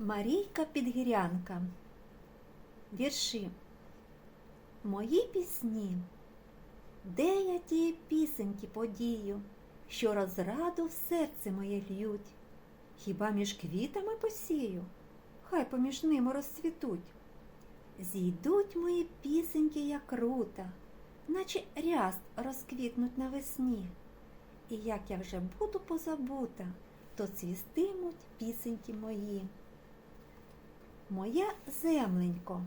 Марійка Підгірянка. Вірші. Мої пісні. Де я ті пісеньки подію, що розраду в серце моє льють? Хіба між квітами посію? Хай поміж ними розцвітуть. Зійдуть мої пісеньки, як рута, наче ряст розквітнуть навесні. І як я вже буду позабута, то цвістимуть пісеньки мої. Моя земленько,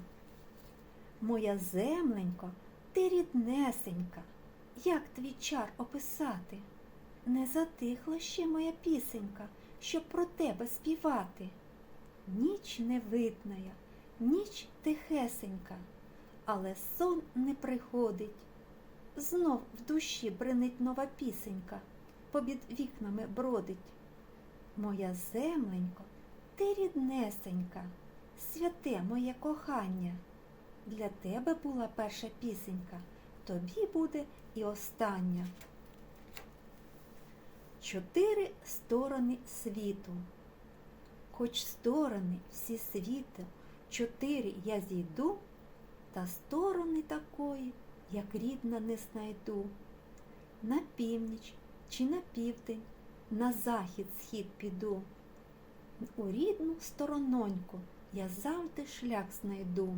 моя земленько, ти ріднесенька, як твій чар описати? Не затихла ще моя пісенька, щоб про тебе співати. Ніч невидная, ніч тихесенька, але сон не приходить. Знов в душі бренить нова пісенька, побід вікнами бродить. Моя земленько, ти ріднесенька, святе моє кохання. Для тебе була перша пісенька, тобі буде і остання. Чотири сторони світу. Хоч сторони всі світу, чотири я зійду, та сторони такої, як рідна, не знайду. На північ чи на південь, на захід схід піду. У рідну сторононьку я завжди шлях знайду.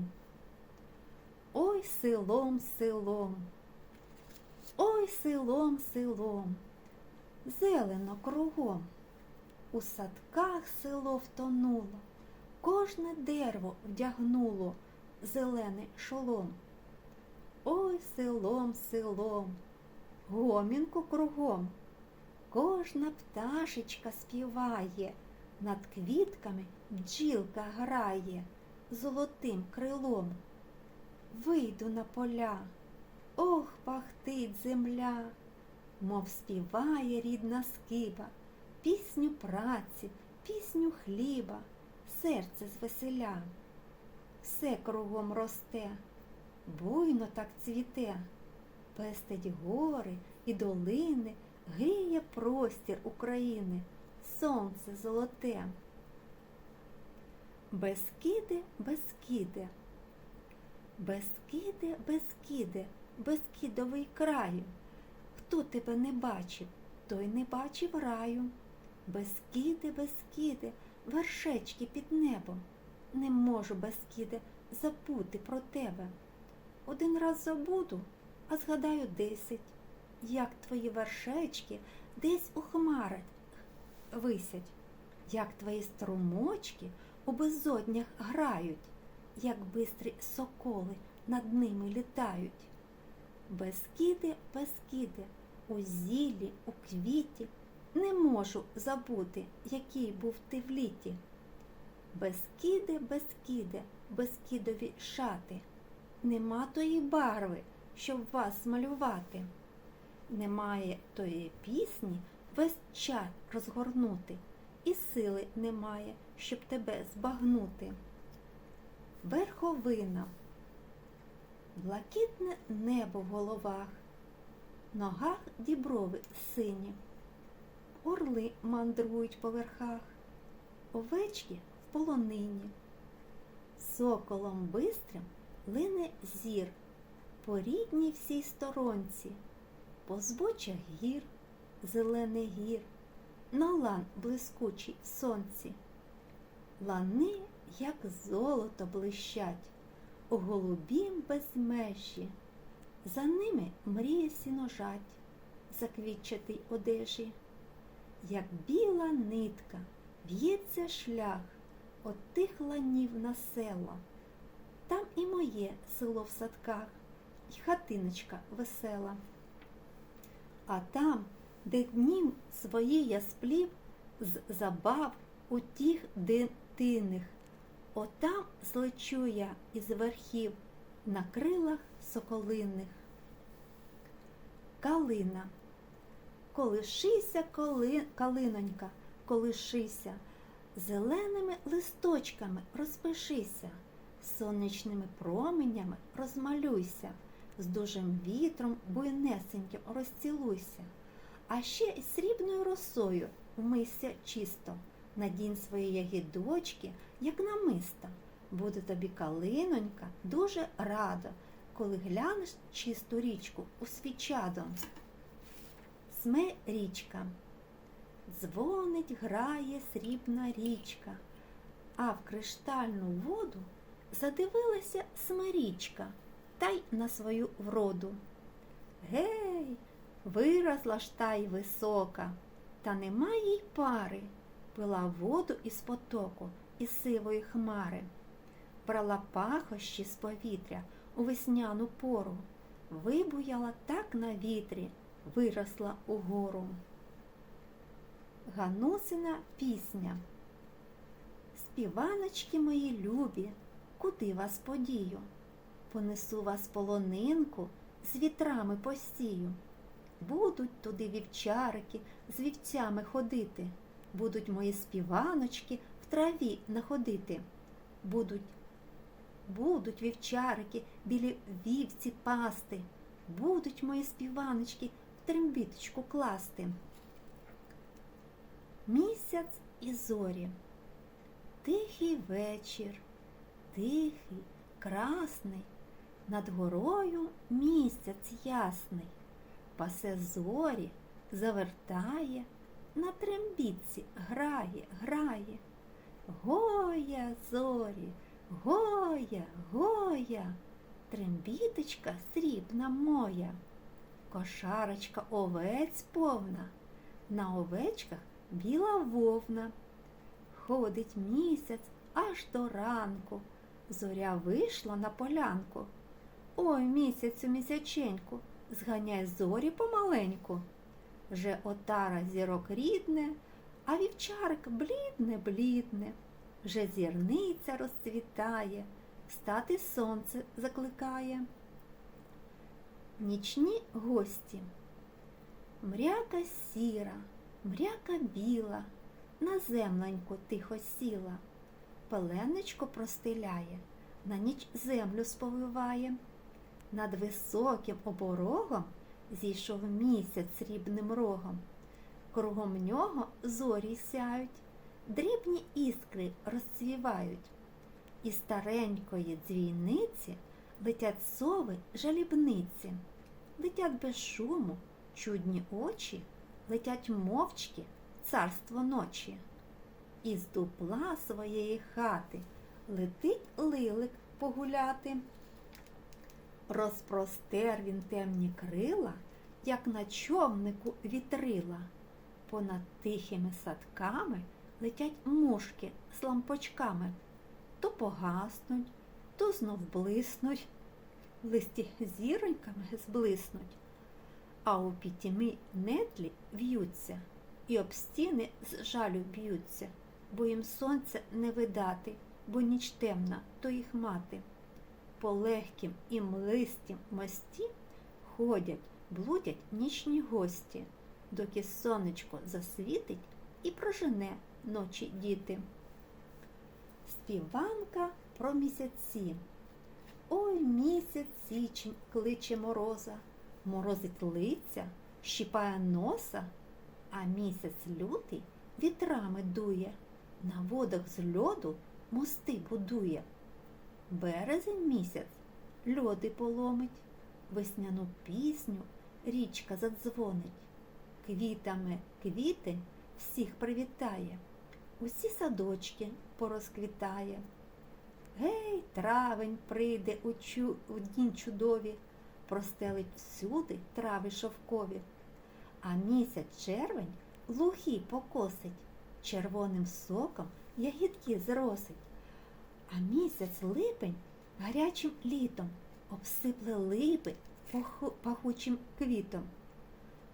Ой селом, селом, ой селом, селом, зелено кругом. У садках село втонуло, кожне дерево вдягнуло зелений шолом. Ой селом, селом, гомінку кругом, кожна пташечка співає, над квітками бджілка грає золотим крилом. Вийду на поля, ох, пахтить земля, мов співає рідна скиба, пісню праці, пісню хліба, серце звеселя. Все кругом росте, буйно так цвіте, пестить гори і долини, гріє простір України, сонце золоте. Безкиди, безкиди, безкиди, безкиди, безкидовий краю. Хто тебе не бачив, той не бачив раю. Безкиди, безкиди, вершечки під небом. Не можу, безкиде, забути про тебе. Один раз забуду, а згадаю десять, як твої вершечки десь у хмарах висять, як твої струмочки у безоднях грають, як бистрі соколи над ними літають. Безкиди, безкиди, у зілі, у квіті не можу забути, який був ти в літі. Безкиди, безкиди, безкидові шати. Нема тої барви, щоб вас малювати. Немає тої пісні весь чар розгорнути, і сили немає, щоб тебе збагнути. Верховина, блакитне небо в головах, ногах діброви сині, орли мандрують по верхах, овечки в полонині. Соколом бистрим лине зір по рідній всій сторонці, по збочах гір, зелений гір, на лан блискучий сонці. Лани, як золото блищать, у голубім безмежі. За ними мріє сіножать, заквітчатий одежі, як біла нитка б'ється шлях от тих ланів на села. Там і моє село в садках, і хатиночка весела. А там, де днів свої я сплів з забав утіх дитиних, отам злечу я із верхів на крилах соколиних. Калина. Колишися, коли... калинонька, колишися, зеленими листочками розпишися, сонячними променями розмалюйся, з дужим вітром буйнесеньким розцілуйся, а ще срібною росою вмийся чисто, Надінь свої ягідочки, як намиста. Буде тобі калинонька дуже рада, коли глянеш чисту річку у свій чадом. Сме річка. Дзвонить, грає срібна річка, а в криштальну воду задивилася смирічка та й на свою вроду. Гей, виросла ж та й висока, та нема їй пари, пила воду із потоку, із сивої хмари, брала пахощі з повітря у весняну пору, вибуяла так на вітрі, виросла угору. Ганусина пісня. Співаночки мої любі, куди вас подію? Понесу вас полонинку, з вітрами посію. Будуть туди вівчарики з вівцями ходити, будуть мої співаночки в траві находити. Будуть, будуть вівчарики білі вівці пасти, будуть мої співаночки в трембіточку класти. Місяць і зорі. Тихий вечір, тихий, красний, над горою місяць ясний, пасе зорі, завертає, на трембітці грає, грає. Гоя, зорі, гоя, гоя, трембіточка срібна моя, кошарочка овець повна, на овечках біла вовна. Ходить місяць аж до ранку. Зоря вийшла на полянку. Ой, місяцю місяченьку, зганяй зорі помаленьку. Же отара зірок рідне, а вівчарик блідне, блідне. Вже зірниця розцвітає, встати сонце закликає. Нічні гості. Мряка сіра, мряка біла, на земленьку тихо сіла, пеленечко простеляє, на ніч землю сповиває. Над високим оборогом зійшов місяць срібним рогом. Кругом нього зорі сяють, дрібні іскри розцвівають. І старенької дзвійниці летять сови жалібниці, летять без шуму, чудні очі, летять мовчки царство ночі. Із дупла своєї хати летить лилик погуляти. Розпростер він темні крила, як на човнику вітрила. Понад тихими садками летять мушки з лампочками, то погаснуть, то знов блиснуть, в листі зіроньками зблиснуть, а у пітьмі нетлі в'ються і об стіни з жалю б'ються, бо їм сонце не видати, бо ніч темна, то їх мати. По легкім і млистім мості ходять, блудять нічні гості, доки сонечко засвітить і прожене ночі діти. Співанка про місяці. Ой, місяць січень кличе мороза, морозить лиця, щіпає носа, а місяць лютий вітрами дує, на водах з льоду мости будує. Березень місяць льоди поломить, весняну пісню річка задзвонить, квітами квітень всіх привітає, усі садочки порозквітає. Гей, травень прийде у, чу, у дні чудові, простелить всюди трави шовкові, а місяць червень лухі покосить, червоним соком ягідки зросить. А місяць липень гарячим літом обсипле липи паху- пахучим квітом.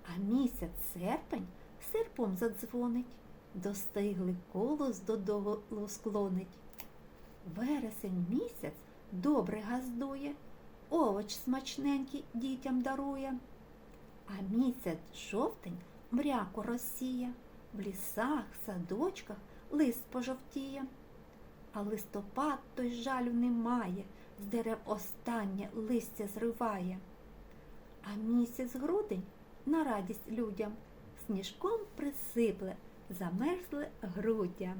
А місяць серпень серпом задзвонить, достиглий колос додолу склонить. Вересень місяць добре газдує, овоч смачненький дітям дарує. А місяць жовтень мряку розсіє, в лісах, садочках лист пожовтіє. А листопад той жалю не має, з дерев останнє листя зриває. А місяць грудень на радість людям сніжком присипле, замерзле груддя.